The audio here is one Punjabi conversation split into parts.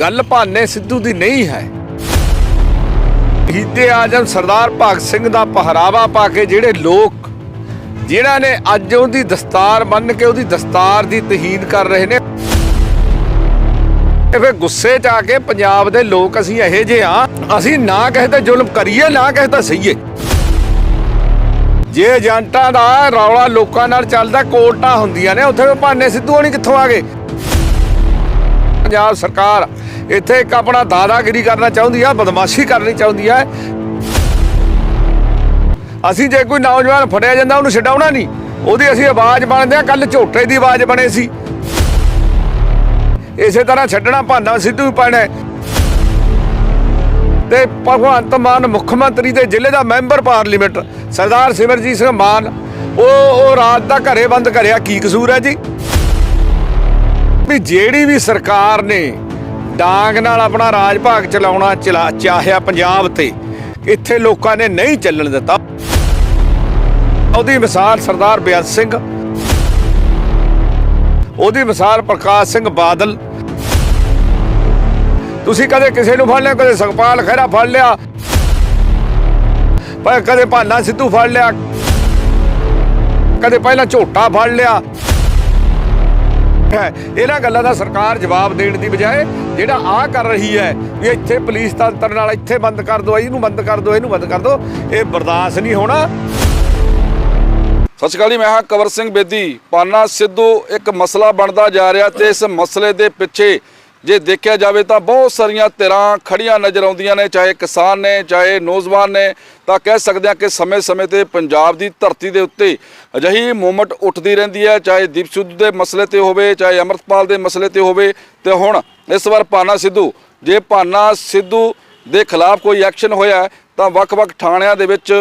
ਗੱਲ ਭਾਨੇ ਸਿੱਧੂ ਦੀ ਨਹੀਂ ਹੈ। ਸ਼ਹੀਦੇ ਆਜਮ ਸਰਦਾਰ ਭਗਤ ਸਿੰਘ ਦਾ ਪਹਿਰਾਵਾ ਪਾ ਕੇ ਜਿਹੜੇ ਲੋਕ, ਜਿਨ੍ਹਾਂ ਨੇ ਅੱਜ ਉਹਦੀ ਦਸਤਾਰ ਬੰਨ ਕੇ ਉਹਦੀ ਦਸਤਾਰ ਦੀ ਤਹੀਨ ਕਰ ਰਹੇ ਨੇ, ਇਹ ਫਿਰ ਗੁੱਸੇ 'ਚ ਆ ਕੇ ਪੰਜਾਬ ਦੇ ਲੋਕ ਅਸੀਂ ਇਹੋ ਜਿਹੇ ਆ ਅਸੀਂ ਨਾ ਕਿਸੇ ਤੇ ਜ਼ੁਲਮ ਕਰੀਏ, ਨਾ ਕਿਸੇ ਤੇ ਸਹੀਏ। ਜੇ ਏਜੰਟਾਂ ਦਾ ਰੌਲਾ ਲੋਕਾਂ ਨਾਲ ਚੱਲਦਾ, ਕੋਰਟਾਂ ਹੁੰਦੀਆਂ ਨੇ, ਉੱਥੇ ਭਾਨੇ ਸਿੱਧੂ ਹੋਣੀ ਕਿੱਥੋਂ ਆ ਗਏ? ਪੰਜਾਬ ਸਰਕਾਰ ਇੱਥੇ ਇੱਕ ਆਪਣਾ ਦਾਦਾਗਿਰੀ ਕਰਨਾ ਚਾਹੁੰਦੀ ਆ, ਬਦਮਾਸ਼ੀ ਕਰਨੀ ਚਾਹੁੰਦੀ ਆ। ਅਸੀਂ ਜੇ ਕੋਈ ਨੌਜਵਾਨ ਫੜਿਆ ਜਾਂਦਾ, ਉਹਨੂੰ ਛਡਾਉਣਾ ਨਹੀਂ। ਉਹਦੀ ਅਸੀਂ ਆਵਾਜ਼ ਬਣਦੇ ਆ ਕੱਲ ਝੋਟੇ ਦੀ ਆਵਾਜ਼ ਬਣੇ ਸੀ। ਇਸੇ ਤਰ੍ਹਾਂ ਛੱਡਣਾ ਭਾਨਾ ਸਿੱਧੂ ਵੀ ਪੈਣਾ ਹੈ। ਤੇ ਭਗਵੰਤ ਮਾਨ ਮੁੱਖ ਮੰਤਰੀ ਦੇ ਜ਼ਿਲ੍ਹੇ ਦਾ ਮੈਂਬਰ ਪਾਰਲੀਮੈਂਟ, ਸਰਦਾਰ ਸਿਮਰਜੀਤ ਸਿੰਘ ਮਾਨ, ਉਹ ਉਹ ਰਾਤ ਦਾ ਘਰੇ ਬੰਦ ਕਰਿਆ, ਕੀ ਕਸੂਰ ਹੈ ਜੀ? ਵੀ ਜਿਹੜੀ ਵੀ ਸਰਕਾਰ ਨੇ ਡਾਂਗ ਨਾਲ ਆਪਣਾ ਰਾਜ ਭਾਗ ਚਲਾਉਣਾ ਚਲਾ ਚਾਹਿਆ ਪੰਜਾਬ ਤੇ। ਇੱਥੇ ਲੋਕਾਂ ਨੇ ਨਹੀਂ ਚੱਲਣ ਦਿੱਤਾ। ਉਹਦੀ ਮਿਸਾਲ ਸਰਦਾਰ ਬਿਆਸ ਸਿੰਘ। ਉਹਦੀ ਮਿਸਾਲ ਪ੍ਰਕਾਸ਼ ਸਿੰਘ ਬਾਦਲ। ਤੁਸੀਂ ਕਦੇ ਕਿਸੇ ਨੂੰ ਫੜ ਲਿਆ, ਕਦੇ ਸੁਖਪਾਲ ਖਹਿਰਾ ਫੜ ਲਿਆ? ਪਰ ਕਦੇ ਭਾਨਾ ਸਿੱਧੂ ਫੜ ਲਿਆ, ਕਦੇ ਪਹਿਲਾਂ ਝੋਟਾ ਫੜ ਲਿਆ। ਹੈ, ਇਹਨਾਂ ਗੱਲਾਂ ਦਾ ਸਰਕਾਰ ਜਵਾਬ ਦੇਣ ਦੀ ਬਜਾਏ ਜਿਹੜਾ ਆ ਕਰ ਰਹੀ ਹੈ ਵੀ ਇੱਥੇ ਪੁਲਿਸ ਤੰਤਰ ਨਾਲ ਇੱਥੇ ਬੰਦ ਕਰ ਦਿਓ, ਇਹਨੂੰ ਬੰਦ ਕਰ ਦਿਓ, ਇਹਨੂੰ ਬੰਦ ਕਰ ਦਿਓ, ਇਹ ਬਰਦਾਸ਼ਤ ਨਹੀਂ ਹੋਣਾ। ਸਤਿ ਸ਼੍ਰੀ ਅਕਾਲ ਜੀ, ਮੈਂ ਹਾਂ ਕਵਰ ਸਿੰਘ ਬੇਦੀ। ਪਾਨਾ ਸਿੱਧੂ, ਇੱਕ ਮਸਲਾ ਬਣਦਾ ਜਾ ਰਿਹਾ ਤੇ ਇਸ ਮਸਲੇ ਦੇ ਪਿੱਛੇ ਜੇ ਦੇਖਿਆ ਜਾਵੇ ਤਾਂ ਬਹੁਤ ਸਾਰੀਆਂ ਧਿਰਾਂ ਖੜੀਆਂ ਨਜ਼ਰ ਆਉਂਦੀਆਂ ਨੇ, ਚਾਹੇ ਕਿਸਾਨ ਨੇ, ਚਾਹੇ ਨੌਜਵਾਨ ਨੇ, ਤਾਂ ਕਹਿ ਸਕਦੇ ਹਾਂ ਕਿ ਸਮੇਂ-ਸਮੇਂ ਤੇ ਪੰਜਾਬ ਦੀ ਧਰਤੀ ਦੇ ਉੱਤੇ ਅਜਿਹੀ ਮੂਵਮੈਂਟ ਉੱਠਦੀ ਰਹਿੰਦੀ ਹੈ, ਚਾਹੇ ਦੀਪ ਸਿੱਧੂ ਦੇ ਮਸਲੇ ਤੇ ਹੋਵੇ, ਚਾਹੇ ਅਮਰਤਪਾਲ ਦੇ ਮਸਲੇ ਤੇ ਹੋਵੇ। ਤੇ ਹੁਣ ਇਸ ਵਾਰ ਪਾਨਾ ਸਿੱਧੂ, ਜੇ ਪਾਨਾ ਸਿੱਧੂ ਦੇ ਖਿਲਾਫ ਕੋਈ ਐਕਸ਼ਨ ਹੋਇਆ, ਤਾਂ ਵੱਖ-ਵੱਖ ਥਾਣਿਆਂ ਦੇ ਵਿੱਚ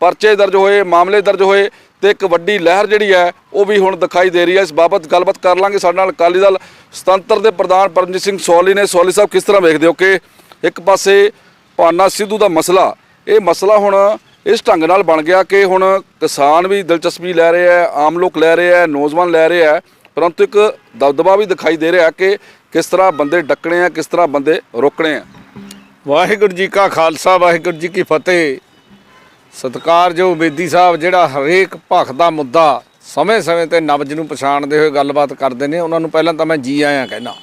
ਪਰਚੇ ਦਰਜ ਹੋਏ, ਮਾਮਲੇ ਦਰਜ ਹੋਏ ਤੇ ਇੱਕ ਵੱਡੀ ਲਹਿਰ ਜਿਹੜੀ ਹੈ, ਉਹ ਵੀ ਹੁਣ ਦਿਖਾਈ ਦੇ ਰਹੀ ਹੈ। ਇਸ ਬਾਬਤ ਗੱਲਬਾਤ ਕਰ ਲਾਂਗੇ। ਸਾਡੇ ਨਾਲ ਅਕਾਲੀ ਦਲ ਸੁਤੰਤਰ ਦੇ ਪ੍ਰਧਾਨ ਪਰਮਜੀਤ ਸਿੰਘ ਸੋਲੀ ਨੇ, ਸੋਲੀ ਸਾਹਿਬ ਕਿਸ ਤਰ੍ਹਾਂ ਵੇਖਦੇ ਹੋ ਕਿ ਇੱਕ ਪਾਸੇ ਪਾਨਾ ਸਿੱਧੂ ਦਾ ਮਸਲਾ, ਇਹ ਮਸਲਾ ਹੁਣ ਇਸ ਢੰਗ ਨਾਲ ਬਣ ਗਿਆ ਕਿ ਹੁਣ ਕਿਸਾਨ ਵੀ ਦਿਲਚਸਪੀ ਲੈ ਰਹੇ ਹੈ, ਆਮ ਲੋਕ ਲੈ ਰਹੇ ਹੈ, ਨੌਜਵਾਨ ਲੈ ਰਹੇ ਹੈ, ਪਰੰਤੂ ਇੱਕ ਦਬਦਬਾ ਵੀ ਦਿਖਾਈ ਦੇ ਰਿਹਾ ਕਿ ਕਿਸ ਤਰ੍ਹਾਂ ਬੰਦੇ ਡੱਕਣੇ ਆ, ਕਿਸ ਤਰ੍ਹਾਂ ਬੰਦੇ ਰੋਕਣੇ ਆ। ਵਾਹਿਗੁਰੂ ਜੀ ਕਾ ਖਾਲਸਾ, ਵਾਹਿਗੁਰੂ ਜੀ ਕੀ ਫਤਿਹ। ਸਤਿਕਾਰਯੋਗ ਬੇਦੀ ਸਾਹਿਬ, ਜਿਹੜਾ ਹਰੇਕ ਭਖ ਦਾ ਮੁੱਦਾ ਸਮੇਂ-ਸਮੇਂ ਤੇ ਨਬਜ ਨੂੰ ਪਛਾਣਦੇ ਹੋਏ ਗੱਲਬਾਤ ਕਰਦੇ ਨੇ, ਉਹਨਾਂ ਨੂੰ ਪਹਿਲਾਂ ਤਾਂ ਮੈਂ ਜੀ ਆਇਆਂ ਕਹਿਣਾ।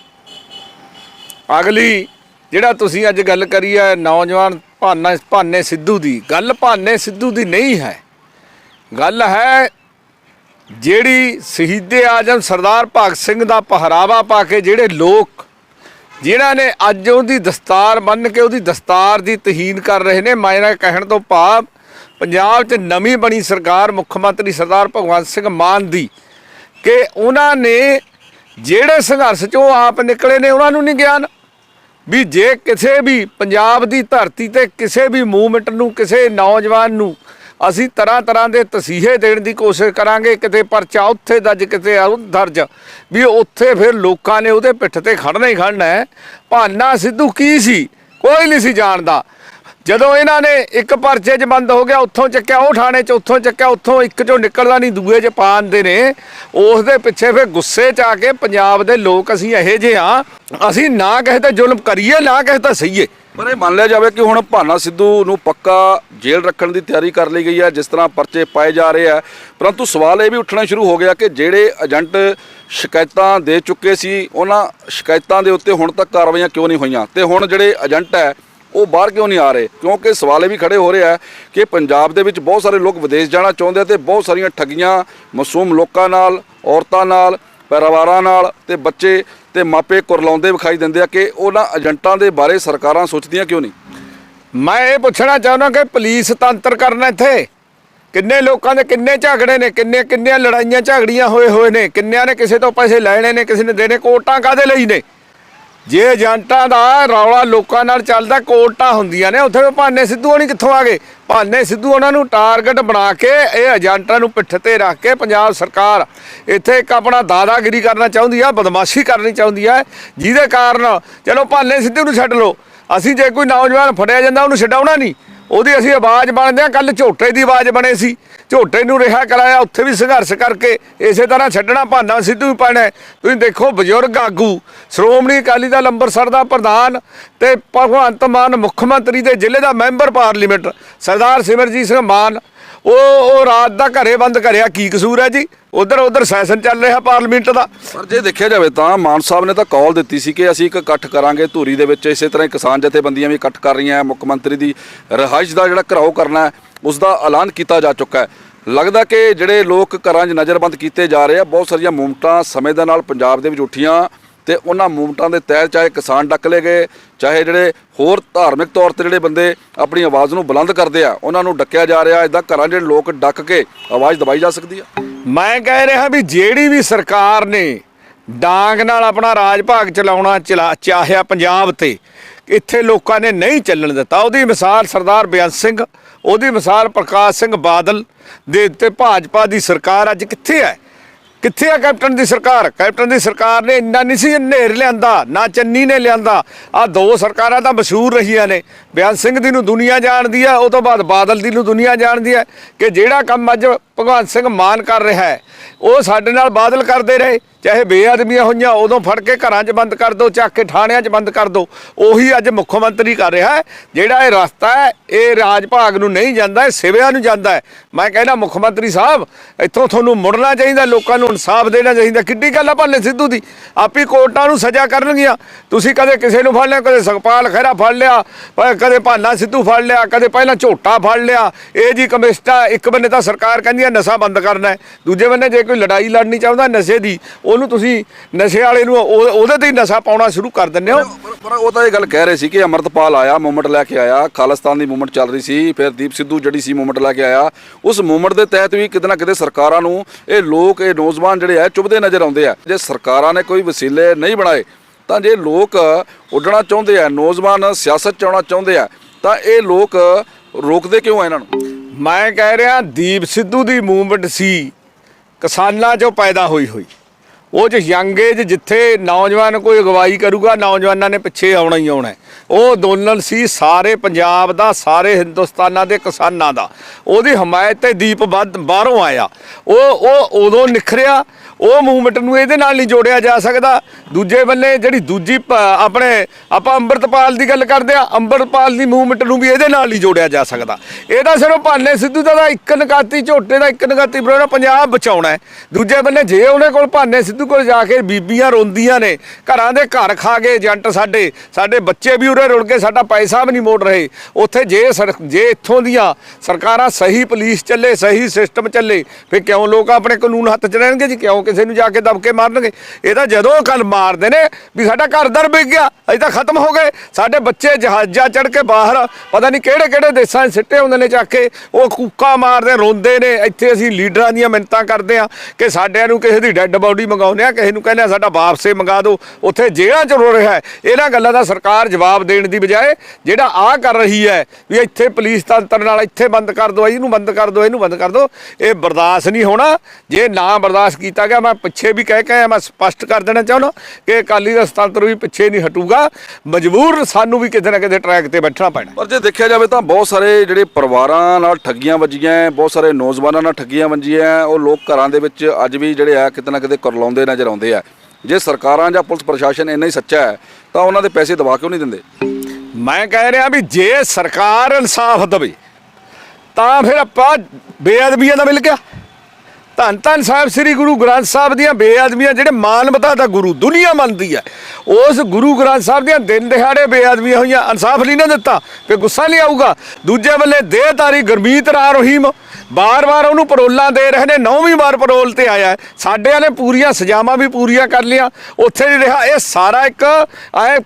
ਅਗਲੀ, ਜਿਹੜਾ ਤੁਸੀਂ ਅੱਜ ਗੱਲ ਕਰੀ ਹੈ ਨੌਜਵਾਨ ਭਾਨਾ, ਭਾਨੇ ਸਿੱਧੂ ਦੀ, ਗੱਲ ਭਾਨੇ ਸਿੱਧੂ ਦੀ ਨਹੀਂ ਹੈ। ਗੱਲ ਹੈ ਜਿਹੜੀ ਸ਼ਹੀਦੇ ਆਜਮ ਸਰਦਾਰ ਭਗਤ ਸਿੰਘ ਦਾ ਪਹਿਰਾਵਾ ਪਾ ਕੇ ਜਿਹੜੇ ਲੋਕ ਜਿਨ੍ਹਾਂ ਨੇ ਅੱਜ ਉਹਦੀ ਦਸਤਾਰ ਬੰਨ ਕੇ ਉਹਦੀ ਦਸਤਾਰ ਦੀ ਤਹੀਨ ਕਰ ਰਹੇ ਨੇ, ਮਾਇਨਾ ਕਹਿਣ ਤੋਂ ਭਾਵ ਪੰਜਾਬ 'ਚ ਨਵੀਂ ਬਣੀ ਸਰਕਾਰ ਮੁੱਖ ਮੰਤਰੀ ਸਰਦਾਰ ਭਗਵੰਤ ਸਿੰਘ ਮਾਨ ਦੀ ਕਿ ਉਹਨਾਂ ਨੇ ਜਿਹੜੇ ਸੰਘਰਸ਼ 'ਚੋਂ ਆਪ ਨਿਕਲੇ ਨੇ, ਉਹਨਾਂ ਨੂੰ ਨਹੀਂ ਗਿਆਨ। ਵੀ ਜੇ ਕਿਸੇ ਵੀ ਪੰਜਾਬ ਦੀ ਧਰਤੀ ਤੇ ਕਿਸੇ ਵੀ ਮੂਵਮੈਂਟ ਨੂੰ, ਕਿਸੇ ਨੌਜਵਾਨ ਨੂੰ ਅਸੀਂ ਤਰ੍ਹਾਂ ਤਰ੍ਹਾਂ ਦੇ ਤਸੀਹੇ ਦੇਣ ਦੀ ਕੋਸ਼ਿਸ਼ ਕਰਾਂਗੇ, ਕਿਤੇ ਪਰਚਾ ਉੱਥੇ ਦਰਜ, ਕਿਤੇ ਦਰਜ। ਵੀ ਉੱਥੇ ਫਿਰ ਲੋਕਾਂ ਨੇ ਉਹਦੇ ਪਿੱਠ ਤੇ ਖੜਨਾ ਹੀ ਖੜਨਾ ਹੈ। ਭਾਨਾ ਸਿੱਧੂ ਕੀ ਸੀ? ਕੋਈ ਨਹੀਂ ਸੀ ਜਾਣਦਾ। ਜਦੋਂ ਇਹਨਾਂ ਨੇ ਇੱਕ ਪਰਚੇ 'ਚ ਬੰਦ ਹੋ ਗਿਆ, ਉੱਥੋਂ ਚੱਕਿਆ, ਉਹ ਥਾਣੇ 'ਚ ਉੱਥੋਂ ਚੱਕਿਆ, ਉੱਥੋਂ ਇੱਕ 'ਚੋਂ ਨਿਕਲਦਾ ਨਹੀਂ, ਦੂਏ 'ਚ ਪਾਉਂਦੇ ਨੇ। ਉਸ ਦੇ ਪਿੱਛੇ ਫਿਰ ਗੁੱਸੇ 'ਚ ਆ ਕੇ ਪੰਜਾਬ ਦੇ ਲੋਕ ਅਸੀਂ ਇਹੋ ਜਿਹੇ ਆ ਅਸੀਂ ਨਾ ਕਿਸੇ ਤੇ ਜ਼ੁਲਮ ਕਰੀਏ, ਨਾ ਕਿਸੇ ਤੇ ਸਹੀਏ। ਪਰ ਇਹ ਮੰਨ ਲਿਆ ਜਾਵੇ ਕਿ ਹੁਣ ਭਾਨਾ ਸਿੱਧੂ ਨੂੰ ਪੱਕਾ ਜੇਲ੍ਹ ਰੱਖਣ ਦੀ ਤਿਆਰੀ ਕਰ ਲਈ ਗਈ ਹੈ, ਜਿਸ ਤਰ੍ਹਾਂ ਪਰਚੇ ਪਾਏ ਜਾ ਰਹੇ ਆ ਪਰੰਤੂ ਸਵਾਲ ਇਹ ਵੀ ਉੱਠਣਾ ਸ਼ੁਰੂ ਹੋ ਗਿਆ ਕਿ ਜਿਹੜੇ ਏਜੰਟ ਸ਼ਿਕਾਇਤਾਂ ਦੇ ਚੁੱਕੇ ਸੀ, ਉਹਨਾਂ ਸ਼ਿਕਾਇਤਾਂ ਦੇ ਉੱਤੇ ਹੁਣ ਤੱਕ ਕਾਰਵਾਈਆਂ ਕਿਉਂ ਨਹੀਂ ਹੋਈਆਂ? ਤੇ ਹੁਣ ਜਿਹੜੇ ਏਜੰਟ ਹੈ, ਉਹ ਬਾਹਰ ਕਿਉਂ ਨਹੀਂ ਆ ਰਹੇ? ਕਿਉਂਕਿ ਸਵਾਲ ਇਹ ਵੀ ਖੜੇ ਹੋ ਰਿਹਾ ਹੈ ਕਿ ਪੰਜਾਬ ਦੇ ਵਿੱਚ ਬਹੁਤ ਸਾਰੇ ਲੋਕ ਵਿਦੇਸ਼ ਜਾਣਾ ਚਾਹੁੰਦੇ ਆ ਤੇ ਬਹੁਤ ਸਾਰੀਆਂ ਠੱਗੀਆਂ ਮਾਸੂਮ ਲੋਕਾਂ ਨਾਲ, ਔਰਤਾਂ ਨਾਲ, ਪਰਿਵਾਰਾਂ ਨਾਲ ਤੇ ਬੱਚੇ ਤੇ ਮਾਪੇ ਕੁਰਲਾਉਂਦੇ ਵਿਖਾਈ ਦਿੰਦੇ ਆ ਕਿ ਉਹਨਾਂ ਏਜੰਟਾਂ ਦੇ ਬਾਰੇ ਸਰਕਾਰਾਂ ਸੋਚਦੀਆਂ ਕਿਉਂ ਨਹੀਂ? ਮੈਂ ਇਹ ਪੁੱਛਣਾ ਚਾਹੁੰਦਾ ਕਿ ਪੁਲਿਸ ਤੰਤਰ ਕਰਨ ਇੱਥੇ। ਕਿੰਨੇ ਲੋਕਾਂ ਦੇ ਕਿੰਨੇ ਝਗੜੇ ਨੇ, ਕਿੰਨੇ ਕਿੰਨੀਆਂ ਲੜਾਈਆਂ ਝਗੜੀਆਂ ਹੋਏ ਹੋਏ ਨੇ, ਕਿੰਨਿਆਂ ਨੇ ਕਿਸੇ ਤੋਂ ਪੈਸੇ ਲੈਣੇ ਨੇ, ਕਿਸੇ ਨੇ ਦੇਣੇ ਕੋਰਟਾਂ ਕਾਦੇ ਲਈ ਨੇ? ਜੇ ਏਜੰਟਾਂ ਦਾ ਰੌਲਾ ਲੋਕਾਂ ਨਾਲ ਚੱਲਦਾ, ਕੋਰਟਾਂ ਹੁੰਦੀਆਂ ਨੇ, ਉੱਥੇ ਭਾਨੇ ਸਿੱਧੂ ਹੋਣੀ ਕਿੱਥੋਂ ਆ ਗਏ? ਭਾਨੇ ਸਿੱਧੂ ਉਹਨਾਂ ਨੂੰ ਟਾਰਗੇਟ ਬਣਾ ਕੇ ਇਹ ਏਜੰਟਾਂ ਨੂੰ ਪਿੱਠ ਤੇ ਰੱਖ ਕੇ ਪੰਜਾਬ ਸਰਕਾਰ ਇੱਥੇ ਇੱਕ ਆਪਣਾ ਦਾਦਾਗਿਰੀ ਕਰਨਾ ਚਾਹੁੰਦੀ ਆ, ਬਦਮਾਸ਼ੀ ਕਰਨੀ ਚਾਹੁੰਦੀ ਆ, ਜਿਹਦੇ ਕਾਰਨ, ਚਲੋ ਭਾਨੇ ਸਿੱਧੂ ਨੂੰ ਛੱਡ ਲਓ, ਅਸੀਂ ਜੇ ਕੋਈ ਨੌਜਵਾਨ ਫੜਿਆ ਜਾਂਦਾ, ਉਹਨੂੰ ਛਡਾਉਣਾ ਨਹੀਂ। ਉਹਦੀ ਅਸੀਂ ਆਵਾਜ਼ ਬਣਦੇ ਆ ਕੱਲ ਝੋਟੇ ਦੀ ਆਵਾਜ਼ ਬਣੇ ਸੀ। ਝੋਟੇ ਨੂੰ ਰਿਹਾ ਕਰਾਇਆ, ਉੱਥੇ ਵੀ ਸੰਘਰਸ਼ ਕਰਕੇ ਇਸੇ ਤਰ੍ਹਾਂ ਛੱਡਣਾ ਭਾਨਾ ਸਿੱਧੂ ਵੀ ਪੈਣਾ ਤੁਸੀਂ ਦੇਖੋ ਬਜ਼ੁਰਗ ਆਗੂ, ਸ਼੍ਰੋਮਣੀ ਅਕਾਲੀ ਦਲ ਅੰਮ੍ਰਿਤਸਰ ਦਾ ਪ੍ਰਧਾਨ ਤੇ ਭਗਵੰਤ ਮਾਨ ਮੁੱਖ ਮੰਤਰੀ ਦੇ ਜ਼ਿਲ੍ਹੇ ਦਾ ਮੈਂਬਰ ਪਾਰਲੀਮੈਂਟ, ਸਰਦਾਰ ਸਿਮਰਜੀਤ ਸਿੰਘ ਮਾਨ ਉਹ ਉਹ ਰਾਤ ਦਾ ਘਰੇ ਬੰਦ ਕਰਿਆ, ਕੀ ਕਸੂਰ ਹੈ ਜੀ? ਉਧਰ ਉਧਰ ਸੈਸ਼ਨ ਚੱਲ ਰਿਹਾ ਪਾਰਲੀਮੈਂਟ ਦਾ। ਪਰ ਜੇ ਦੇਖਿਆ ਜਾਵੇ ਤਾਂ ਮਾਨ ਸਾਹਿਬ ਨੇ ਤਾਂ ਕਾਲ ਦਿੱਤੀ ਸੀ ਕਿ ਅਸੀਂ ਇੱਕ ਇਕੱਠ ਕਰਾਂਗੇ ਧੂਰੀ ਦੇ ਵਿੱਚ, ਇਸੇ ਤਰ੍ਹਾਂ ਹੀ ਕਿਸਾਨ ਜਥੇਬੰਦੀਆਂ ਵੀ ਇਕੱਠ ਕਰ ਰਹੀਆਂ ਮੁੱਖ ਮੰਤਰੀ ਦੀ ਰਿਹਾਇਸ਼ ਦਾ ਜਿਹੜਾ ਘਰਾਓ ਕਰਨਾ ਹੈ, ਉਸ ਦਾ ਐਲਾਨ ਕੀਤਾ ਜਾ ਚੁੱਕਾ ਹੈ। ਲੱਗਦਾ ਕਿ ਜਿਹੜੇ ਲੋਕ ਘਰਾਂ 'ਚ ਨਜ਼ਰਬੰਦ ਕੀਤੇ ਜਾ ਰਹੇ ਆ, ਬਹੁਤ ਸਾਰੀਆਂ ਮੂਵਮੈਂਟਾਂ ਸਮੇਂ ਦੇ ਨਾਲ ਪੰਜਾਬ ਦੇ ਵਿੱਚ ਉੱਠੀਆਂ। ਤੇ ਉਹਨਾਂ ਮੂਵਮੈਂਟਾਂ ਦੇ ਤਹਿਤ ਚਾਹੇ ਕਿਸਾਨ ਡੱਕ ਲਏ ਗਏ, ਚਾਹੇ ਜਿਹੜੇ ਹੋਰ ਧਾਰਮਿਕ ਤੌਰ ਤੇ ਜਿਹੜੇ ਬੰਦੇ ਆਪਣੀ ਆਵਾਜ਼ ਨੂੰ ਬੁਲੰਦ ਕਰਦੇ ਆ, ਉਹਨਾਂ ਨੂੰ ਡੱਕਿਆ ਜਾ ਰਿਹਾ ਇਦਾਂ ਘਰਾਂ ਜਿਹੜੇ ਲੋਕ ਡੱਕ ਕੇ ਆਵਾਜ਼ ਦਬਾਈ ਜਾ ਸਕਦੀ ਆ। ਮੈਂ ਕਹਿ ਰਿਹਾ ਵੀ ਜਿਹੜੀ ਵੀ ਸਰਕਾਰ ਨੇ ਡਾਂਗ ਨਾਲ ਆਪਣਾ ਰਾਜ ਭਾਗ ਚਲਾਉਣਾ ਚਲਾ, ਚਾਹਿਆ ਪੰਜਾਬ ਤੇ, ਇੱਥੇ ਲੋਕਾਂ ਨੇ ਨਹੀਂ ਚੱਲਣ ਦਿੱਤਾ। ਉਹਦੀ ਮਿਸਾਲ ਸਰਦਾਰ ਬੇਅੰਤ ਸਿੰਘ, ਉਹਦੀ ਮਿਸਾਲ ਪ੍ਰਕਾਸ਼ ਸਿੰਘ ਬਾਦਲ ਦੇ ਉੱਤੇ ਭਾਜਪਾ ਦੀ ਸਰਕਾਰ ਅੱਜ ਕਿੱਥੇ ਹੈ? ਕਿੱਥੇ ਆ ਕੈਪਟਨ ਦੀ ਸਰਕਾਰ? ਕੈਪਟਨ ਦੀ ਸਰਕਾਰ ਨੇ ਇੰਨਾ ਨਹੀਂ ਸੀ ਹਨੇਰ ਲਿਆਂਦਾ, ਨਾ ਚੰਨੀ ਨੇ ਲਿਆਂਦਾ। ਆ ਦੋ ਸਰਕਾਰਾਂ ਤਾਂ ਮਸ਼ਹੂਰ ਰਹੀਆਂ ਨੇ। ਬਿਆਨ ਸਿੰਘ ਦੀ ਨੂੰ ਦੁਨੀਆ ਜਾਣਦੀ ਹੈ, ਉਹ ਤੋਂ ਬਾਅਦ ਬਾਦਲ ਦੀ ਨੂੰ ਦੁਨੀਆ ਜਾਣਦੀ ਹੈ ਕਿ ਜਿਹੜਾ ਕੰਮ ਅੱਜ ਭਗਵੰਤ ਸਿੰਘ ਮਾਨ ਕਰ ਰਿਹਾ ਹੈ, ਉਹ ਸਾਡੇ ਨਾਲ ਬਾਦਲ ਕਰਦੇ ਰਹੇ, ਚਾਹੇ ਬੇਅਦਬੀਆਂ ਹੋਈਆਂ, ਉਦੋਂ ਫੜ ਕੇ ਘਰਾਂ 'ਚ ਬੰਦ ਕਰ ਦਿਓ ਚੱਕ ਕੇ ਥਾਣਿਆਂ 'ਚ ਬੰਦ ਕਰ ਦਿਓ ਉਹੀ ਅੱਜ ਮੁੱਖ ਮੰਤਰੀ ਕਰ ਰਿਹਾ ਹੈ, ਜਿਹੜਾ ਇਹ ਰਸਤਾ ਹੈ, ਇਹ ਰਾਜ ਭਾਗ ਨੂੰ ਨਹੀਂ ਜਾਂਦਾ, ਇਹ ਸਿਵਿਆਂ ਨੂੰ ਜਾਂਦਾ ਹੈ। ਮੈਂ ਕਹਿੰਦਾ, ਮੁੱਖ ਮੰਤਰੀ ਸਾਹਿਬ, ਇੱਥੋਂ ਤੁਹਾਨੂੰ ਮੁੜਨਾ ਚਾਹੀਦਾ, ਲੋਕਾਂ ਨੂੰ ਇਨਸਾਫ ਦੇਣਾ ਚਾਹੀਦਾ, ਕਿੱਡੀ ਗੱਲ ਆ ਭਾਲੇ ਸਿੱਧੂ ਦੀ? ਆਪੀ ਕੋਰਟਾਂ ਨੂੰ ਸਜ਼ਾ ਕਰਨਗੀਆਂ। ਤੁਸੀਂ ਕਦੇ ਕਿਸੇ ਨੂੰ ਫੜ ਲਿਆ, ਕਦੇ ਸੁਖਪਾਲ ਖਹਿਰਾ ਫੜ ਲਿਆ ਪ- ਕਦੇ ਭਾਨਾ ਸਿੱਧੂ ਫੜ ਲਿਆ, ਕਦੇ ਪਹਿਲਾਂ ਝੋਟਾ ਫੜ ਲਿਆ। ਇਹ ਜੀ ਕਮਿਸਟਾ, ਇੱਕ ਬੰਨੇ ਤਾਂ ਸਰਕਾਰ ਕਹਿੰਦੀ ਹੈ ਨਸ਼ਾ ਬੰਦ ਕਰਨਾ ਦੂਜੇ ਬੰਨੇ ਜੇ ਕੋਈ ਲੜਾਈ ਲੜਨੀ ਚਾਹੁੰਦਾ ਨਸ਼ੇ ਦੀ, ਉਹਨੂੰ ਤੁਸੀਂ ਨਸ਼ੇ ਵਾਲੇ ਨੂੰ ਉਹਦੇ ਤੇ ਹੀ ਨਸ਼ਾ ਪਾਉਣਾ ਸ਼ੁਰੂ ਕਰ ਦਿੰਦੇ ਹੋ। ਪਰ- ਉਹ ਤਾਂ ਇਹ ਗੱਲ ਕਹਿ ਰਹੇ ਸੀ ਕਿ ਅਮਰਤਪਾਲ ਆਇਆ, ਮੂਵਮੈਂਟ ਲੈ ਕੇ ਆਇਆ, ਖਾਲਿਸਤਾਨ ਦੀ ਮੂਵਮੈਂਟ ਚੱਲ ਰਹੀ ਸੀ, ਫਿਰ ਦੀਪ ਸਿੱਧੂ ਜਿਹੜੀ ਸੀ ਮੂਵਮੈਂਟ ਲੈ ਕੇ ਆਇਆ। ਉਸ ਮੂਵਮੈਂਟ ਦੇ ਤਹਿਤ ਵੀ ਕਿਤੇ ਨਾ ਕਿਤੇ ਸਰਕਾਰਾਂ ਨੂੰ ਇਹ ਲੋਕ, ਇਹ ਨੌਜਵਾਨ ਜਿਹੜੇ ਆ, ਚੁਭਦੇ ਨਜ਼ਰ ਆਉਂਦੇ ਆ। ਜੇ ਸਰਕਾਰਾਂ ਨੇ ਕੋਈ ਵਸੀਲੇ ਨਹੀਂ ਬਣਾਏ ਤਾਂ ਜੇ ਲੋਕ ਉੱਡਣਾ ਚਾਹੁੰਦੇ ਆ, ਨੌਜਵਾਨ ਸਿਆਸਤ ਚ ਆਉਣਾ ਚਾਹੁੰਦੇ ਆ, ਤਾਂ ਇਹ ਲੋਕ ਰੋਕਦੇ ਕਿਉਂ ਆ ਇਹਨਾਂ ਨੂੰ? ਮੈਂ ਕਹਿ ਰਿਹਾ, ਦੀਪ ਸਿੱਧੂ ਦੀ ਮੂਵਮੈਂਟ ਸੀ, ਕਿਸਾਨਾਂ 'ਚੋਂ ਪੈਦਾ ਹੋਈ ਹੋਈ। ਉਹ ਚ ਯੰਗ ਏਜ ਜਿੱਥੇ ਨੌਜਵਾਨ ਕੋਈ ਅਗਵਾਈ ਕਰੂਗਾ, ਨੌਜਵਾਨਾਂ ਨੇ ਪਿੱਛੇ ਆਉਣਾ ਹੀ ਆਉਣਾ ਉਹ ਅੰਦੋਲਨ ਸੀ ਸਾਰੇ ਪੰਜਾਬ ਦਾ, ਸਾਰੇ ਹਿੰਦੁਸਤਾਨਾਂ ਦੇ ਕਿਸਾਨਾਂ ਦਾ। ਉਹਦੀ ਹਮਾਇਤ ਤੇ ਦੀਪ ਵੱਧ ਬਾਹਰੋਂ ਆਇਆ। ਉਹ ਉਹ ਉਦੋਂ ਨਿਖਰਿਆ ਉਹ ਮੂਵਮੈਂਟ ਨੂੰ ਇਹਦੇ ਨਾਲ ਨਹੀਂ ਜੋੜਿਆ ਜਾ ਸਕਦਾ। ਦੂਜੇ ਬੰਨੇ ਜਿਹੜੀ ਦੂਜੀ ਆਪਣੇ, ਆਪਾਂ ਅੰਮ੍ਰਿਤਪਾਲ ਦੀ ਗੱਲ ਕਰਦੇ ਆ ਅੰਮ੍ਰਿਤਪਾਲ ਦੀ ਮੂਵਮੈਂਟ ਨੂੰ ਵੀ ਇਹਦੇ ਨਾਲ ਨਹੀਂ ਜੋੜਿਆ ਜਾ ਸਕਦਾ। ਇਹਦਾ ਸਿਰਫ ਭਾਨੇ ਸਿੱਧੂ ਦਾ ਤਾਂ ਇੱਕ ਨਕਾਤੀ ਝੋਟੇ ਦਾ ਇੱਕ ਨਕਾਤੀ ਬਰੋਣਾ ਪੰਜਾਬ ਬਚਾਉਣਾ ਹੈ। ਦੂਜੇ ਬੰਨੇ ਜੇ ਉਹਨੇ ਕੋਲ ਭਾਨੇ ਸਿੱਧੂ ਕੋਲ ਜਾ ਕੇ ਬੀਬੀਆਂ ਰੋਂਦੀਆਂ ਨੇ, ਘਰਾਂ ਦੇ ਘਰ ਖਾ ਗਏ ਏਜੰਟ ਸਾਡੇ ਸਾਡੇ ਬੱਚੇ ਵੀ ਉਰੇ ਰੁਲ ਕੇ ਸਾਡਾ ਪੈਸਾ ਵੀ ਨਹੀਂ ਮੋੜ ਰਹੇ। ਉੱਥੇ ਜੇ ਸਰ- ਜੇ ਇੱਥੋਂ ਦੀਆਂ ਸਰਕਾਰਾਂ ਸਹੀ ਪੁਲਿਸ ਚੱਲੇ, ਸਹੀ ਸਿਸਟਮ ਚੱਲੇ, ਫਿਰ ਕਿਉਂ ਲੋਕ ਆਪਣੇ ਕਾਨੂੰਨ ਹੱਥ 'ਚ ਰਹਿਣਗੇ ਜੀ? ਕਿਉਂ ਕਿਸੇ ਨੂੰ ਜਾ ਕੇ ਦਬਕੇ ਮਾਰਨਗੇ। ਇਹ ਤਾਂ ਜਦੋਂ ਕੱਲ ਮਾਰਦੇ ਨੇ ਵੀ ਸਾਡਾ ਘਰ ਦਰ ਵਿਕ ਗਿਆ ਅਸੀਂ ਤਾਂ ਖਤਮ ਹੋ ਗਏ। ਸਾਡੇ ਬੱਚੇ ਜਹਾਜ਼ਾਂ ਚੜ ਕੇ ਬਾਹਰ, ਪਤਾ ਨਹੀਂ ਕਿਹੜੇ ਕਿਹੜੇ ਦੇਸ਼ਾਂ 'ਚ ਸਿੱਟੇ ਹੁੰਦੇ ਨੇ ਚੱਕ ਕੇ। ਉਹ ਕੂਕਾ ਮਾਰਦੇ, ਰੋਂਦੇ ਨੇ। ਇੱਥੇ ਅਸੀਂ ਲੀਡਰਾਂ ਦੀਆਂ ਮਿੰਤਾਂ ਕਰਦੇ ਆ ਕਿ ਸਾਡਿਆਂ ਨੂੰ ਕਿਸੇ ਦੀ ਡੈੱਡ ਬਾਡੀ ਮੰਗਾਉਂਦੇ ਆ ਕਿਸੇ ਨੂੰ ਕਹਿੰਦੇ ਆ ਸਾਡਾ ਵਾਪਸੇ ਮੰਗਾ ਦਿਓ। ਉੱਥੇ ਜੇਲ੍ਹਾਂ 'ਚ ਰੋ ਰਿਹਾ ਹੈ। ਇਹਨਾਂ ਗੱਲਾਂ ਦਾ ਸਰਕਾਰ ਜਵਾਬ ਦੇਣ ਦੀ ਬਜਾਏ ਜਿਹੜਾ ਆਹ ਕਰ ਰਹੀ ਹੈ ਵੀ ਇੱਥੇ ਪੁਲਿਸ ਤੰਤਰ ਨਾਲ ਇੱਥੇ ਬੰਦ ਕਰ ਦਿਓ, ਇਹਨੂੰ ਬੰਦ ਕਰ ਦਿਓ, ਇਹਨੂੰ ਬੰਦ ਕਰ ਦਿਓ, ਇਹ ਬਰਦਾਸ਼ਤ ਨਹੀਂ ਹੋਣਾ। ਜੇ ਨਾ ਬਰਦਾਸ਼ਤ ਕੀਤਾ ਗਿਆ ਮੈਂ ਪਿੱਛੇ ਵੀ ਕਹਿ ਕੇ ਆਇਆ ਮੈਂ ਸਪਸ਼ਟ ਕਰ ਦੇਣਾ ਚਾਹੁੰਦਾ ਕਿ ਅਕਾਲੀ ਦਾ ਸਤੰਤਰ ਵੀ ਪਿੱਛੇ ਨਹੀਂ ਹਟੂਗਾ। ਮਜਬੂਰ ਸਾਨੂੰ ਵੀ ਕਿਤੇ ਨਾ ਕਿਤੇ ਟਰੈਕ ਤੇ ਬੈਠਣਾ ਪੈਣਾ। ਪਰ ਜੇ ਦੇਖਿਆ ਜਾਵੇ ਤਾਂ ਬਹੁਤ ਸਾਰੇ ਜਿਹੜੇ ਪਰਿਵਾਰਾਂ ਨਾਲ ਠੱਗੀਆਂ ਵੱਜੀਆਂ ਬਹੁਤ ਸਾਰੇ ਨੌਜਵਾਨਾਂ ਨਾਲ ਠੱਗੀਆਂ ਵੱਜੀਆਂ ਉਹ ਲੋਕ ਘਰਾਂ ਦੇ ਵਿੱਚ ਅੱਜ ਵੀ ਜਿਹੜੇ ਆ ਕਿਤੇ ਨਾ ਕਿਤੇ ਕਰਲਾਉਂਦੇ ਨਜ਼ਰ ਆਉਂਦੇ ਆ। ਜੇ ਸਰਕਾਰਾਂ ਜਾਂ ਪੁਲਿਸ ਪ੍ਰਸ਼ਾਸਨ ਇੰਨਾ ਹੀ ਸੱਚਾ ਹੈ ਤਾਂ ਉਹਨਾਂ ਦੇ ਪੈਸੇ ਦਬਾ ਕਿਉਂ ਨਹੀਂ ਦਿੰਦੇ? ਮੈਂ ਕਹਿ ਰਿਹਾ ਵੀ ਜੇ ਸਰਕਾਰ ਇਨਸਾਫ ਦੇਵੇ ਤਾਂ ਫਿਰ ਆਪਾਂ ਬੇਅਦਬੀਆਂ ਦਾ ਮਿਲ ਗਿਆ। ਧੰਨ ਧੰਨ ਸਾਹਿਬ, ਸ੍ਰੀ ਗੁਰੂ ਗ੍ਰੰਥ ਸਾਹਿਬ ਦੀਆਂ ਬੇਆਦਮੀਆਂ ਜਿਹੜੇ ਮਾਨਵਤਾ ਦਾ ਗੁਰੂ ਦੁਨੀਆ ਮੰਨਦੀ ਹੈ, ਉਸ ਗੁਰੂ ਗ੍ਰੰਥ ਸਾਹਿਬ ਦੀਆਂ ਦਿਨ ਦਿਹਾੜੇ ਬੇਆਦਮੀਆਂ ਹੋਈਆਂ, ਇਨਸਾਫ ਨਹੀਂ ਨਾ ਦਿੱਤਾ, ਫਿਰ ਗੁੱਸਾ ਨਹੀਂ ਆਊਗਾ ਦੂਜੇ ਵੱਲੇ ਦੇਹਤਾਰੀ ਗੁਰਮੀਤ ਰਾ ਰਹੀਮ, ਬਾਰ-ਬਾਰ ਉਹਨੂੰ ਪਰੋਲਾਂ ਦੇ ਰਹੇ ਨੇ, ਨੌਵੀਂ ਵਾਰ ਪਰੋਲ ਤੇ ਆਇਆ ਹੈ। ਸਾਡਿਆਂ ਨੇ ਪੂਰੀਆਂ ਸਜ਼ਾਵਾਂ ਵੀ ਪੂਰੀਆਂ ਕਰ ਲੀਆਂ ਉੱਥੇ ਨਹੀਂ ਰਿਹਾ, ਇਹ ਸਾਰਾ ਇੱਕ ਐ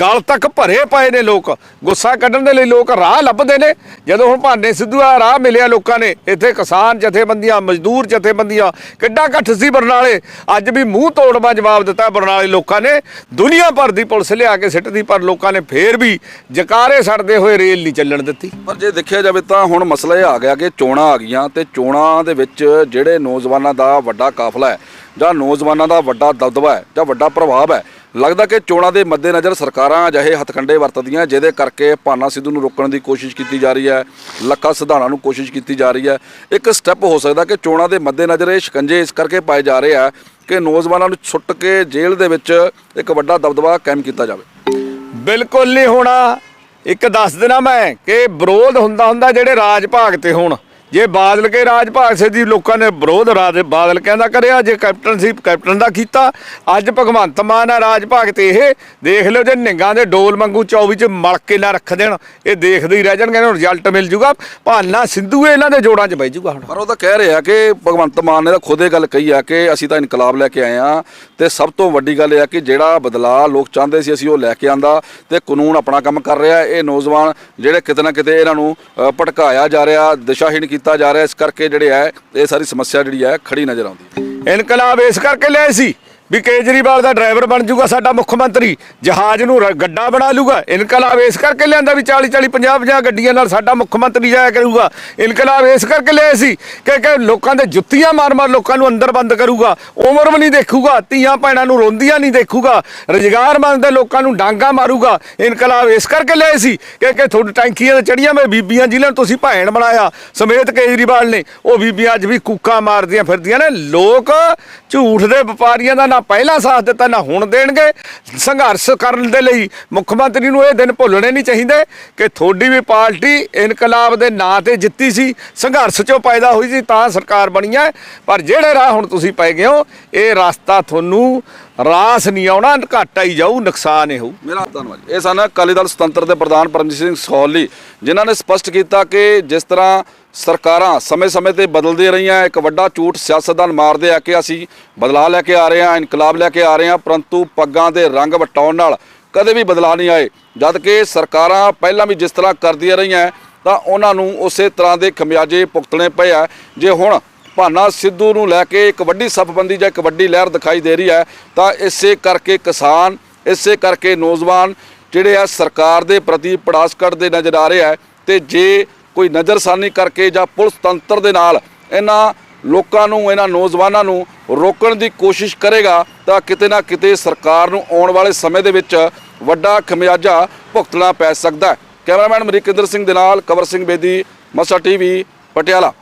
ਗਲ ਤੱਕ ਭਰੇ ਪਏ ਨੇ ਲੋਕ। ਗੁੱਸਾ ਕੱਢਣ ਦੇ ਲਈ ਲੋਕ ਰਾਹ ਲੱਭਦੇ ਨੇ। ਜਦੋਂ ਹੁਣ ਭਾਨੇ ਸਿੱਧੂ ਆ ਰਾਹ ਮਿਲਿਆ ਲੋਕਾਂ ਨੇ, ਇੱਥੇ ਕਿਸਾਨ ਜਥੇਬੰਦੀਆਂ, ਮਜ਼ਦੂਰ ਜਥੇਬੰਦੀਆਂ, ਕਿੱਡਾ ਇਕੱਠ ਸੀ ਬਰਨਾਲੇ। ਅੱਜ ਵੀ ਮੂੰਹ ਤੋੜਵਾ ਜਵਾਬ ਦਿੱਤਾ ਬਰਨਾਲੇ ਲੋਕਾਂ ਨੇ। ਦੁਨੀਆ ਭਰ ਦੀ ਪੁਲਿਸ ਲਿਆ ਕੇ ਸਿੱਟਦੀ, ਪਰ ਲੋਕਾਂ ਨੇ ਫੇਰ ਵੀ ਜਕਾਰੇ ਛੱਡਦੇ ਹੋਏ ਰੇਲ ਨਹੀਂ ਚੱਲਣ ਦਿੱਤੀ। ਪਰ ਜੇ ਦੇਖਿਆ ਜਾਵੇ ਤਾਂ ਹੁਣ ਮਸਲਾ ਇਹ ਆ ਗਿਆ ਕਿ ਚੋਣਾਂ ਆ ਗਈਆਂ ਤੇ ਚੋਣਾਂ ਦੇ ਵਿੱਚ ਜਿਹੜੇ ਨੌਜਵਾਨਾਂ ਦਾ ਵੱਡਾ ਕਾਫਲਾ ਹੈ ਜਾਂ ਨੌਜਵਾਨਾਂ ਦਾ ਵੱਡਾ ਦਬਦਬਾ ਹੈ ਜਾਂ ਵੱਡਾ ਪ੍ਰਭਾਵ ਹੈ ਲੱਗਦਾ ਕਿ ਚੋਣਾਂ ਦੇ ਮੱਦੇਨਜ਼ਰ ਸਰਕਾਰਾਂ ਅਜਿਹੇ ਹਥਕੰਡੇ ਵਰਤਦੀਆਂ, ਜਿਹਦੇ ਕਰਕੇ ਭਾਨਾ ਸਿੱਧੂ ਨੂੰ ਰੋਕਣ ਦੀ ਕੋਸ਼ਿਸ਼ ਕੀਤੀ ਜਾ ਰਹੀ ਹੈ, ਲੱਖਾ ਸਿਧਾਣਾ ਨੂੰ ਕੋਸ਼ਿਸ਼ ਕੀਤੀ ਜਾ ਰਹੀ ਹੈ। ਇੱਕ ਸਟੈਪ ਹੋ ਸਕਦਾ ਕਿ ਚੋਣਾਂ ਦੇ ਮੱਦੇਨਜ਼ਰ ਇਹ ਸ਼ਿਕੰਜੇ ਇਸ ਕਰਕੇ ਪਾਏ ਜਾ ਰਹੇ ਆ ਕਿ ਨੌਜਵਾਨਾਂ ਨੂੰ ਛੁੱਟ ਕੇ ਜੇਲ੍ਹ ਦੇ ਵਿੱਚ ਇੱਕ ਵੱਡਾ ਦਬਦਬਾ ਕਾਇਮ ਕੀਤਾ ਜਾਵੇ। ਬਿਲਕੁਲ ਨਹੀਂ ਹੋਣਾ। ਇੱਕ ਦੱਸ ਦੇਣਾ ਮੈਂ ਕਿ ਵਿਰੋਧ ਹੁੰਦਾ ਹੁੰਦਾ ਜਿਹੜੇ ਰਾਜ ਭਾਗ ਤੇ ਹੋਣ ਜੇ ਬਾਦਲ ਕੇ ਰਾਜ ਭਾਗ ਸੇ ਦੀ ਲੋਕਾਂ ਨੇ ਵਿਰੋਧ ਰਾਜ ਬਾਦਲ ਕਹਿੰਦਾ ਕਰਿਆ ਜੇ ਕੈਪਟਨ ਸੀ ਕੈਪਟਨ ਦਾ ਕੀਤਾ। ਅੱਜ ਭਗਵੰਤ ਮਾਨ ਆ ਰਾਜ ਭਾਗ ਤੇ ਇਹ। ਦੇਖ ਲਿਓ ਜੇ ਨਿੰਗਾਂ ਦੇ ਡੋਲ ਮੰਗੂ 24 ਚ ਮਲ ਕੇ ਨਾ ਰੱਖ ਦੇਣ। ਇਹ ਦੇਖਦੇ ਹੀ ਰਹਿ ਜਾਣਗੇ ਇਹਨੂੰ ਰਿਜ਼ਲਟ ਮਿਲ ਜੂਗਾ। ਭਾਨਾ ਸਿੱਧੂ ਇਹਨਾਂ ਦੇ ਜੋੜਾਂ 'ਚ ਬਹਿ ਜੂਗਾ ਹੁਣ। ਪਰ ਉਹ ਤਾਂ ਕਹਿ ਰਿਹਾ ਕਿ ਭਗਵੰਤ ਮਾਨ ਨੇ ਤਾਂ ਖੁਦ ਇਹ ਗੱਲ ਕਹੀ ਆ ਕਿ ਅਸੀਂ ਤਾਂ ਇਨਕਲਾਬ ਲੈ ਕੇ ਆਏ ਆ ਤੇ ਸਭ ਤੋਂ ਵੱਡੀ ਗੱਲ ਇਹ ਆ ਕਿ ਜਿਹੜਾ ਬਦਲਾਅ ਲੋਕ ਚਾਹੁੰਦੇ ਸੀ ਅਸੀਂ ਉਹ ਲੈ ਕੇ ਆਂਦਾ ਤੇ ਕਾਨੂੰਨ ਆਪਣਾ ਕੰਮ ਕਰ ਰਿਹਾ। ਇਹ ਨੌਜਵਾਨ ਜਿਹੜੇ ਕਿਤੇ ਨਾ ਕਿਤੇ ਇਹਨਾਂ ਨੂੰ ਅ, ਭਟਕਾਇਆ ਜਾ ਰਿਹਾ ਦਿਸ਼ਾਹੀਣ ਕੀਤਾ ਜਾ ਰਿਹਾ ਇਸ ਕਰਕੇ ਜਿਹੜੇ ਹੈ, ਇਹ ਸਾਰੀ ਸਮੱਸਿਆ ਜਿਹੜੀ ਹੈ, ਖੜੀ ਨਜ਼ਰ ਆਉਂਦੀ ਹੈ। ਇਨਕਲਾਬ ਇਸ ਕਰਕੇ ਲਿਆਏ ਸੀ ਵੀ ਕੇਜਰੀਵਾਲ ਦਾ ਡਰਾਈਵਰ ਬਣ ਜਾਊਗਾ ਸਾਡਾ ਮੁੱਖ ਮੰਤਰੀ, ਜਹਾਜ਼ ਨੂੰ ਰ- ਗੱਡਾ ਬਣਾ ਲੂਗਾ ਇਨਕਲਾਬ ਇਸ ਕਰਕੇ ਲਿਆਂਦਾ ਵੀ 40 40 50 50 ਗੱਡੀਆਂ ਨਾਲ ਸਾਡਾ ਮੁੱਖ ਮੰਤਰੀ ਜਾਇਆ ਕਰੂਗਾ। ਇਨਕਲਾਬ ਇਸ ਕਰਕੇ ਲਿਆਏ ਸੀ ਕਿ ਕਿ ਲੋਕਾਂ ਦੇ ਜੁੱਤੀਆਂ ਮਾਰ ਮਾਰ ਲੋਕਾਂ ਨੂੰ ਅੰਦਰ ਬੰਦ ਕਰੂਗਾ, ਉਮਰ ਵੀ ਨਹੀਂ ਦੇਖੂਗਾ, ਧੀਆਂ ਭੈਣਾਂ ਨੂੰ ਰੋਂਦੀਆਂ ਨਹੀਂ ਦੇਖੂਗਾ, ਰੁਜ਼ਗਾਰ ਮੰਗਦੇ ਲੋਕਾਂ ਨੂੰ ਡਾਂਗਾ ਮਾਰੂਗਾ। ਇਨਕਲਾਬ ਇਸ ਕਰਕੇ ਲਿਆਏ ਸੀ ਕਿ ਕਿ ਤੁਹਾਡੀ ਟੈਂਕੀਆਂ ਤੇ ਚੜੀਆਂ ਮੈਂ ਬੀਬੀਆਂ ਜਿਨ੍ਹਾਂ ਨੂੰ ਤੁਸੀਂ ਭੈਣ ਬਣਾਇਆ, ਸਮੇਤ ਕੇਜਰੀਵਾਲ ਨੇ, ਉਹ ਬੀਬੀਆਂ ਅੱਜ ਵੀ ਕੂਕਾਂ ਮਾਰਦੀਆਂ ਫਿਰਦੀਆਂ ਨੇ। ਲੋਕ ਝੂਠ ਦੇ ਵਪਾਰੀਆਂ ਦਾ ਨਾ ਪਹਿਲਾਂ ਸਾਥ ਦਿੱਤਾ, ਨਾ ਹੁਣ ਦੇਣਗੇ। ਸੰਘਰਸ਼ ਕਰਨ ਦੇ ਲਈ ਮੁੱਖ ਮੰਤਰੀ ਨੂੰ ਇਹ ਦਿਨ ਭੁੱਲਣੇ ਨਹੀਂ ਚਾਹੀਦੇ ਕਿ ਤੁਹਾਡੀ ਵੀ ਪਾਰਟੀ ਇਨਕਲਾਬ ਦੇ ਨਾਂ ਤੇ ਜਿੱਤੀ ਸੀ, ਸੰਘਰਸ਼ ਚੋਂ ਪੈਦਾ ਹੋਈ ਸੀ, ਤਾਂ ਸਰਕਾਰ ਬਣੀ ਹੈ। ਪਰ ਜਿਹੜੇ ਰਾਹ ਹੁਣ ਤੁਸੀਂ ਪੈ ਗਏ ਹੋ, ਇਹ ਰਸਤਾ ਤੁਹਾਨੂੰ ਰਾਸ ਨਹੀਂ ਆਉਣਾ, ਘਾਟਾ ਹੀ ਜਾਊ, ਨੁਕਸਾਨ ਹੀ ਹੋਊ। ਮੇਰਾ ਧੰਨਵਾਦ ਇਹ ਸਨ ਅਕਾਲੀ ਦਲ ਸੁਤੰਤਰ ਦੇ ਪ੍ਰਧਾਨ ਪਰਮਜੀਤ ਸਿੰਘ ਸੋਹਲੀ ਜਿਨ੍ਹਾਂ ਨੇ ਸਪਸ਼ਟ ਕੀਤਾ ਕਿ ਜਿਸ ਤਰ੍ਹਾਂ ਸਰਕਾਰਾਂ ਸਮੇਂ-ਸਮੇਂ ਤੇ ਬਦਲਦੀਆਂ ਰਹੀਆਂ, ਇੱਕ ਵੱਡਾ ਝੂਠ ਸਿਆਸਤਦਾਨ ਮਾਰਦੇ ਆ ਕਿ ਅਸੀਂ ਬਦਲਾਅ ਲੈ ਕੇ ਆ ਰਹੇ ਹਾਂ, ਇਨਕਲਾਬ ਲੈ ਕੇ ਆ ਰਹੇ ਹਾਂ, ਪਰੰਤੂ ਪੱਗਾਂ ਦੇ ਰੰਗ ਵਟਾਉਣ ਨਾਲ ਕਦੇ ਵੀ ਬਦਲਾਅ ਨਹੀਂ ਆਏ। ਜਦ ਕਿ ਸਰਕਾਰਾਂ ਪਹਿਲਾਂ ਵੀ ਜਿਸ ਤਰ੍ਹਾਂ ਕਰਦੀਆਂ ਰਹੀਆਂ, ਤਾਂ ਉਹਨਾਂ ਨੂੰ ਉਸੇ ਤਰ੍ਹਾਂ ਦੇ ਖਮਿਆਜੇ ਭੁਗਤਣੇ ਪਏ ਆ। ਜੇ ਹੁਣ ਭਾਨਾ ਸਿੱਧੂ ਨੂੰ ਲੈ ਕੇ ਇੱਕ ਵੱਡੀ ਸੱਪਬੰਦੀ ਜਾਂ ਇੱਕ ਵੱਡੀ ਲਹਿਰ ਦਿਖਾਈ ਦੇ ਰਹੀ ਹੈ, ਤਾਂ ਇਸੇ ਕਰਕੇ ਕਿਸਾਨ, ਇਸੇ ਕਰਕੇ ਨੌਜਵਾਨ ਜਿਹੜੇ ਆ ਸਰਕਾਰ ਦੇ ਪ੍ਰਤੀ ਪੜਾਸ ਕੱਢਦੇ ਨਜ਼ਰ ਆ ਰਹੇ ਆ। ਤੇ ਜੇ ਕੋਈ ਨਜ਼ਰਸਾਨੀ ਕਰਕੇ ਜਾਂ ਪੁਲਿਸ ਤੰਤਰ ਦੇ ਨਾਲ ਇਹਨਾਂ ਲੋਕਾਂ ਨੂੰ, ਇਹਨਾਂ ਨੌਜਵਾਨਾਂ ਨੂੰ ਰੋਕਣ ਦੀ ਕੋਸ਼ਿਸ਼ ਕਰੇਗਾ, ਤਾਂ ਕਿਤੇ ਨਾ ਕਿਤੇ ਸਰਕਾਰ ਨੂੰ ਆਉਣ ਵਾਲੇ ਸਮੇਂ ਦੇ ਵਿੱਚ ਵੱਡਾ ਖਮਿਆਜਾ ਭੁਗਤਣਾ ਪੈ ਸਕਦਾ ਹੈ। ਕੈਮਰਾਮੈਨ ਮਰੀਕਿੰਦਰ ਸਿੰਘ ਦੇ ਨਾਲ, ਕਵਰ ਸਿੰਘ ਬੇਦੀ, ਮਸਾ ਟੀਵੀ, ਪਟਿਆਲਾ।